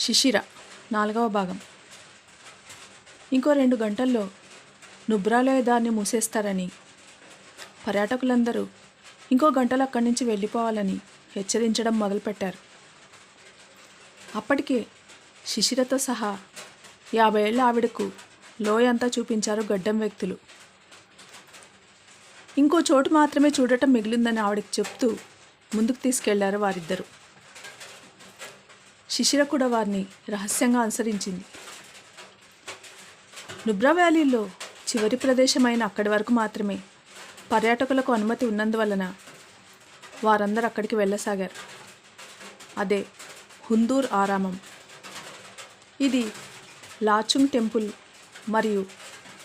శిశిర నాలుగవ భాగం. ఇంకో రెండు గంటల్లో నుబ్రాలయ దాన్ని మూసేస్తారని పర్యాటకులందరూ ఇంకో గంటలు అక్కడి నుంచి వెళ్ళిపోవాలని హెచ్చరించడం మొదలుపెట్టారు. అప్పటికే శిశిరతో సహా యాభై ఏళ్ళ ఆవిడకు లోయ అంతా చూపించారు గడ్డం వ్యక్తులు. ఇంకో చోటు మాత్రమే చూడటం మిగిలిందని ఆవిడకి చెప్తూ ముందుకు తీసుకెళ్ళారు వారిద్దరూ. శిశిర కూడా వారిని రహస్యంగా అనుసరించింది. నుబ్రా వ్యాలీలో చివరి ప్రదేశమైన అక్కడి వరకు మాత్రమే పర్యాటకులకు అనుమతి ఉన్నందువలన వారందరూ అక్కడికి వెళ్ళసాగారు. అదే హుందూర్ ఆరామం. ఇది లాచుంగ్ టెంపుల్ మరియు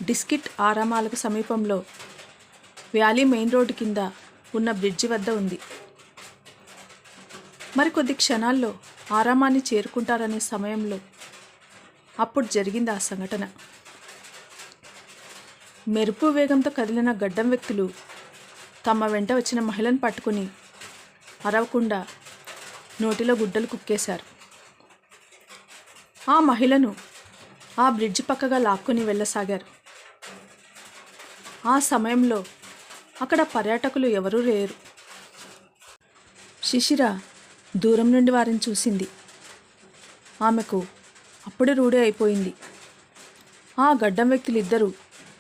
డిస్కిట్ ఆరామాలకు సమీపంలో వ్యాలీ మెయిన్ రోడ్డు కింద ఉన్న బ్రిడ్జి వద్ద ఉంది. మరికొద్ది క్షణాల్లో ఆరామాన్ని చేరుకుంటారనే సమయంలో అప్పుడు జరిగింది ఆ సంఘటన. మెరుపు వేగంతో కదిలిన గడ్డం వ్యక్తులు తమ వెంట వచ్చిన మహిళను పట్టుకుని అరవకుండా నోటిలో గుడ్డలు కుక్కేశారు. ఆ మహిళను ఆ బ్రిడ్జ్ పక్కగా లాక్కొని వెళ్ళసాగారు. ఆ సమయంలో అక్కడ పర్యాటకులు ఎవరూ లేరు. శిశిర దూరం నుండి వారిని చూసింది. ఆమెకు అప్పుడే రూఢి అయిపోయింది. ఆ గడ్డం వ్యక్తులిద్దరూ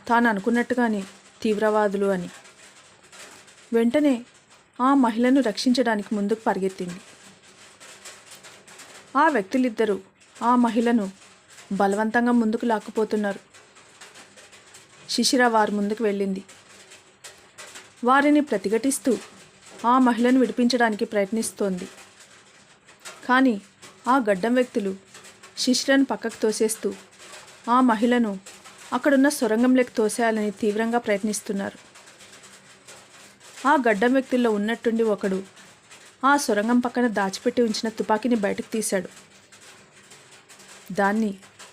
తాను అనుకున్నట్టుగానే తీవ్రవాదులు అని. వెంటనే ఆ మహిళను రక్షించడానికి ముందుకు పరిగెత్తింది. ఆ వ్యక్తులిద్దరూ ఆ మహిళను బలవంతంగా ముందుకు లాక్కుపోతున్నారు. శిశిర వారి ముందుకు వెళ్ళింది. వారిని ప్రతిఘటిస్తూ ఆ మహిళను విడిపించడానికి ప్రయత్నిస్తోంది. కానీ ఆ గడ్డం వ్యక్తులు శిశిరను పక్కకు తోసేస్తూ ఆ మహిళను అక్కడున్న సొరంగంలోకి తోసేయాలని తీవ్రంగా ప్రయత్నిస్తున్నారు. ఆ గడ్డం వ్యక్తుల్లో ఉన్నట్టుండి ఒకడు ఆ సొరంగం పక్కన దాచిపెట్టి ఉంచిన తుపాకీని బయటకు తీశాడు. దాన్ని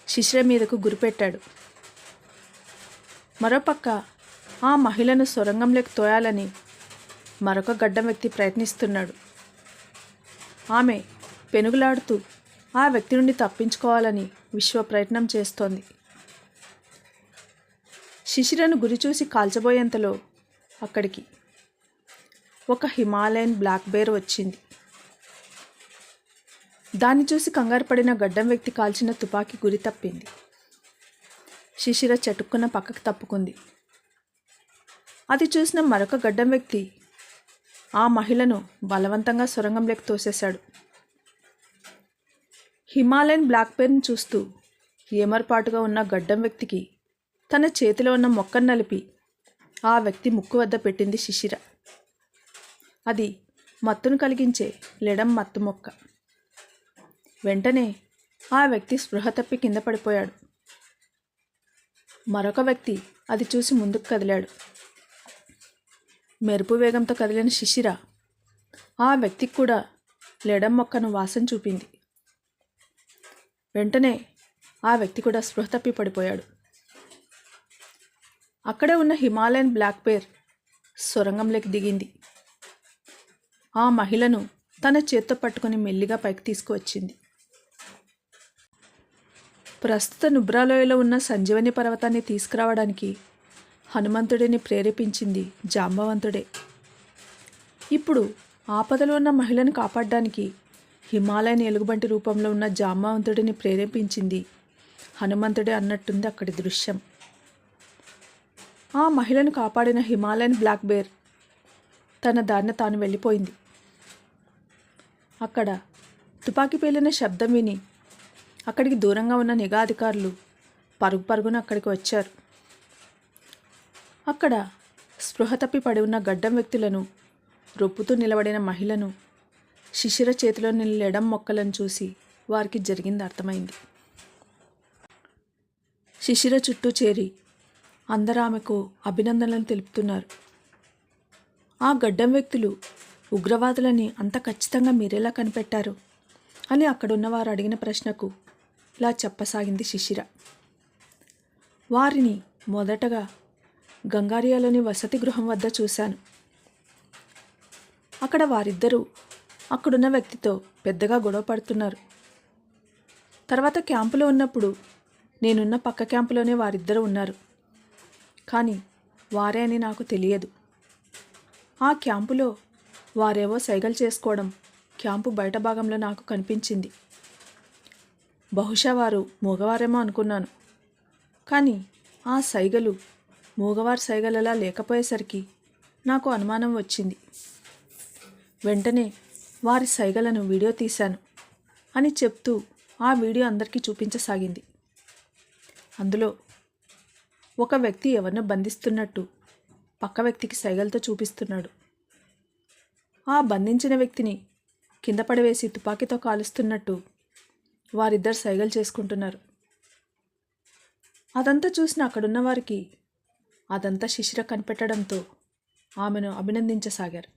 శిశిర మీదకు గురిపెట్టాడు. మరోపక్క ఆ మహిళను సొరంగంలోకి తోయాలని మరొక గడ్డం వ్యక్తి ప్రయత్నిస్తున్నాడు. ఆమె పెనుగులాడుతూ ఆ వ్యక్తి నుండి తప్పించుకోవాలని విశ్వ ప్రయత్నం చేస్తోంది. శిశిరను గురిచూసి కాల్చబోయేంతలో అక్కడికి ఒక హిమాలయన్ బ్లాక్ బేర్ వచ్చింది. దాన్ని చూసి కంగారు పడిన గడ్డం వ్యక్తి కాల్చిన తుపాకీ గురి తప్పింది. శిశిర చటుక్కున పక్కకు తప్పుకుంది. అది చూసిన మరొక గడ్డం వ్యక్తి ఆ మహిళను బలవంతంగా సొరంగంలోకి తోసేశాడు. హిమాలయన్ బ్లాక్ పెన్ చూస్తూ ఏమర్పాటుగా ఉన్న గడ్డం వ్యక్తికి తన చేతిలో ఉన్న మొక్కను నలిపి ఆ వ్యక్తి ముక్కు వద్ద పెట్టింది శిశిర. అది మత్తును కలిగించే లెడం మత్తు మొక్క. వెంటనే ఆ వ్యక్తి స్పృహ తప్పి కింద పడిపోయాడు. మరొక వ్యక్తి అది చూసి ముందుకు కదిలాడు. మెరుపు వేగంతో కదిలిన శిశిర ఆ వ్యక్తికి కూడా లెడం మొక్కను వాసన చూపింది. వెంటనే ఆ వ్యక్తి కూడా స్పృహ తప్పి పడిపోయాడు. అక్కడే ఉన్న హిమాలయన్ బ్లాక్ పేర్ సొరంగంలోకి దిగింది. ఆ మహిళను తన చేత్తో పట్టుకుని మెల్లిగా పైకి తీసుకువచ్చింది. ప్రస్తుత నుబ్రాలోయలో ఉన్న సంజీవని పర్వతాన్ని తీసుకురావడానికి హనుమంతుడిని ప్రేరేపించింది జాంబవంతుడే. ఇప్పుడు ఆపదలో ఉన్న మహిళను కాపాడడానికి హిమాలయన్ ఎలుగుబంటి రూపంలో ఉన్న జామవంతుడిని ప్రేరేపించింది. హనుమంతుడే అన్నట్టుంది అక్కడి దృశ్యం. ఆ మహిళను కాపాడిన హిమాలయన్ బ్లాక్ బేర్ తన దారిన తాను వెళ్ళిపోయింది. అక్కడ తుపాకీ పేలిన శబ్దం విని అక్కడికి దూరంగా ఉన్న నిఘా అధికారులు పరుగు పరుగున అక్కడికి వచ్చారు. అక్కడ స్పృహ తప్పి పడి ఉన్న గడ్డం వ్యక్తులను రొప్పుతూ నిలబడిన మహిళను శిశిర చేతిలో నిలడం మొక్కలను చూసి వారికి జరిగింది అర్థమైంది. శిశిర చుట్టూ చేరి అందరూ ఆమెకు అభినందనలు తెలుపుతున్నారు. ఆ గడ్డం వ్యక్తులు ఉగ్రవాదులని అంత ఖచ్చితంగా మీరెలా కనిపెట్టారు? అని అక్కడున్నవారు అడిగిన ప్రశ్నకు ఇలా చెప్పసాగింది శిశిర. వారిని మొదటగా గంగారియాలోని వసతి గృహం వద్ద చూశాను. అక్కడ వారిద్దరూ అక్కడున్న వ్యక్తితో పెద్దగా గొడవ పడుతున్నారు. తర్వాత క్యాంపులో ఉన్నప్పుడు నేనున్న పక్క క్యాంపులోనే వారిద్దరూ ఉన్నారు. కానీ వారే అని నాకు తెలియదు. ఆ క్యాంపులో వారేవో సైగలు చేసుకోవడం క్యాంపు బయట భాగంలో నాకు కనిపించింది. బహుశా వారు మూగవారేమో అనుకున్నాను. కానీ ఆ సైగలు మూగవారి సైగలలా లేకపోయేసరికి నాకు అనుమానం వచ్చింది. వెంటనే వారి సైగలను వీడియో తీశాను అని చెప్తూ ఆ వీడియో అందరికీ చూపించసాగింది. అందులో ఒక వ్యక్తి ఎవరినో బంధిస్తున్నట్టు పక్క వ్యక్తికి సైగలతో చూపిస్తున్నాడు. ఆ బంధించిన వ్యక్తిని కింద పడవేసి తుపాకీతో కాలుస్తున్నట్టు వారిద్దరు సైగలు చేసుకుంటున్నారు. అదంతా చూసిన అక్కడున్న వారికి అదంతా శిశిర కనిపెట్టడంతో ఆమెను అభినందించసాగారు.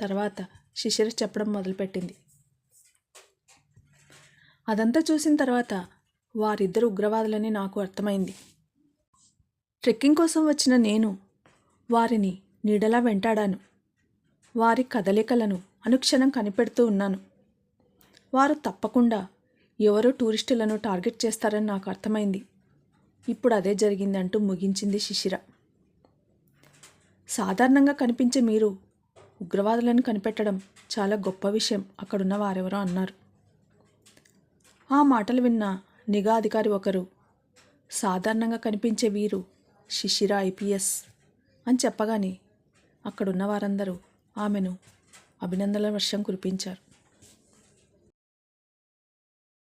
తర్వాత శిశిర చెప్పడం మొదలుపెట్టింది. అదంతా చూసిన తర్వాత వారిద్దరు ఉగ్రవాదులని నాకు అర్థమైంది. ట్రెక్కింగ్ కోసం వచ్చిన నేను వారిని నీడలా వెంటాడాను. వారి కదలికలను అనుక్షణం కనిపెడుతూ ఉన్నాను. వారు తప్పకుండా ఎవరో టూరిస్టులను టార్గెట్ చేస్తారని నాకు అర్థమైంది. ఇప్పుడు అదే జరిగిందంటూ ముగించింది శిశిర సాధారణంగా కనిపించే మీరు ఉగ్రవాదులను కనిపెట్టడం చాలా గొప్ప విషయం అక్కడున్న వారెవరో అన్నారు. ఆ మాటలు విన్న నిఘా అధికారి ఒకరు సాధారణంగా కనిపించే వీరు శిశిర ఐపీఎస్ అని చెప్పగానే అక్కడున్న వారందరూ ఆమెను అభినందనల వర్షం కురిపించారు.